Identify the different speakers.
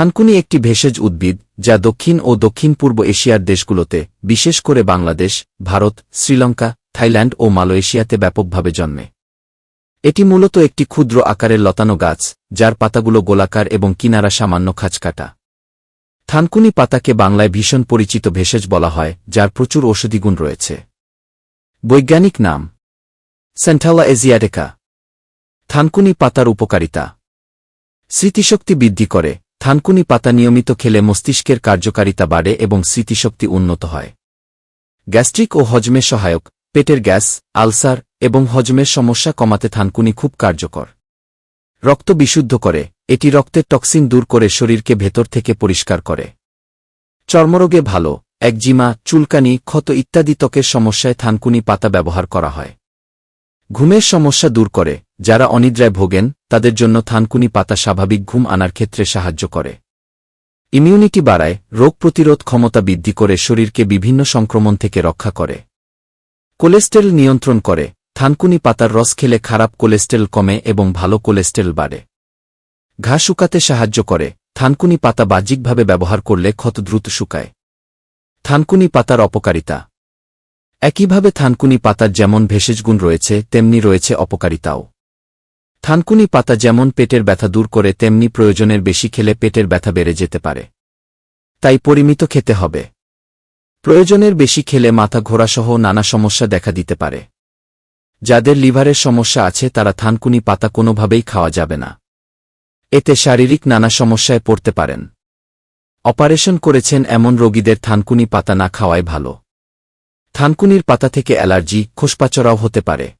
Speaker 1: থানকুনি একটি ভেষজ উদ্ভিদ, যা দক্ষিণ ও দক্ষিণ পূর্ব এশিয়ার দেশগুলোতে, বিশেষ করে বাংলাদেশ, ভারত, শ্রীলঙ্কা, থাইল্যান্ড ও মালয়েশিয়াতে ব্যাপকভাবে জন্মে। এটি মূলত একটি ক্ষুদ্র আকারের লতানো গাছ, যার পাতাগুলো গোলাকার এবং কিনারা সামান্য খাঁচকাটা থানকুনি পাতাকে বাংলায় ভীষণ পরিচিত ভেষজ বলা হয়, যার প্রচুর ঔষধিগুণ রয়েছে। বৈজ্ঞানিক নাম সেন্টালা এজিয়াডেকা থানকুনি পাতার উপকারিতা। স্মৃতিশক্তি বৃদ্ধি করে থানকুনি পাতা নিয়মিত খেলে মস্তিষ্কের কার্যকারিতা বাড়ে এবং স্মৃতিশক্তি উন্নত হয়। গ্যাস্ট্রিক ও হজমে সহায়ক, পেটের গ্যাস, আলসার এবং হজমের সমস্যা কমাতে থানকুনি খুব কার্যকর। রক্ত বিশুদ্ধ করে, এটি রক্তের টক্সিন দূর করে শরীরকে ভেতর থেকে পরিষ্কার করে। চর্মরোগে ভালো, একজিমা, চুলকানি, ক্ষত ইত্যাদি ত্বকের সমস্যায় থানকুনি পাতা ব্যবহার করা হয়। ঘুমের সমস্যা দূর করে, যারা অনিদ্রায় ভোগেন তাদের জন্য থানকুনি পাতা স্বাভাবিক ঘুম আনার ক্ষেত্রে সাহায্য করে। ইমিউনিটি বাড়ায়, রোগ প্রতিরোধ ক্ষমতা বৃদ্ধি করে, শরীরকে বিভিন্ন সংক্রমণ থেকে রক্ষা করে। কোলেস্টেরল নিয়ন্ত্রণ করে, থানকুনি পাতার রস খেলে খারাপ কোলেস্টেরল কমে এবং ভালো কোলেস্টেরল বাড়ে। ঘা শুকাতে সাহায্য করে, থানকুনি পাতা বাহ্যিকভাবে ব্যবহার করলে ক্ষত দ্রুত শুকায়। থানকুনি পাতার অপকারিতা। একইভাবে থানকুনি পাতার যেমন ভেষজগুণ রয়েছে, তেমনি রয়েছে অপকারিতাও। থানকুনি পাতা যেমন পেটের ব্যথা দূর করে, তেমনি প্রয়োজনের বেশি খেলে পেটের ব্যথা বেড়ে যেতে পারে। তাই পরিমিত খেতে হবে। প্রয়োজনের বেশি খেলে মাথা ঘোরাসহ নানা সমস্যা দেখা দিতে পারে। যাদের লিভারের সমস্যা আছে, তারা থানকুনি পাতা কোনোভাবেই খাওয়া যাবে না। এতে শারীরিক নানা সমস্যায় পড়তে পারেন। অপারেশন করেছেন এমন রোগীদের থানকুনি পাতা না খাওয়াই ভালো। থানকুনির পাতা থেকে অ্যালার্জি, খোসপাচড়াও হতে পারে।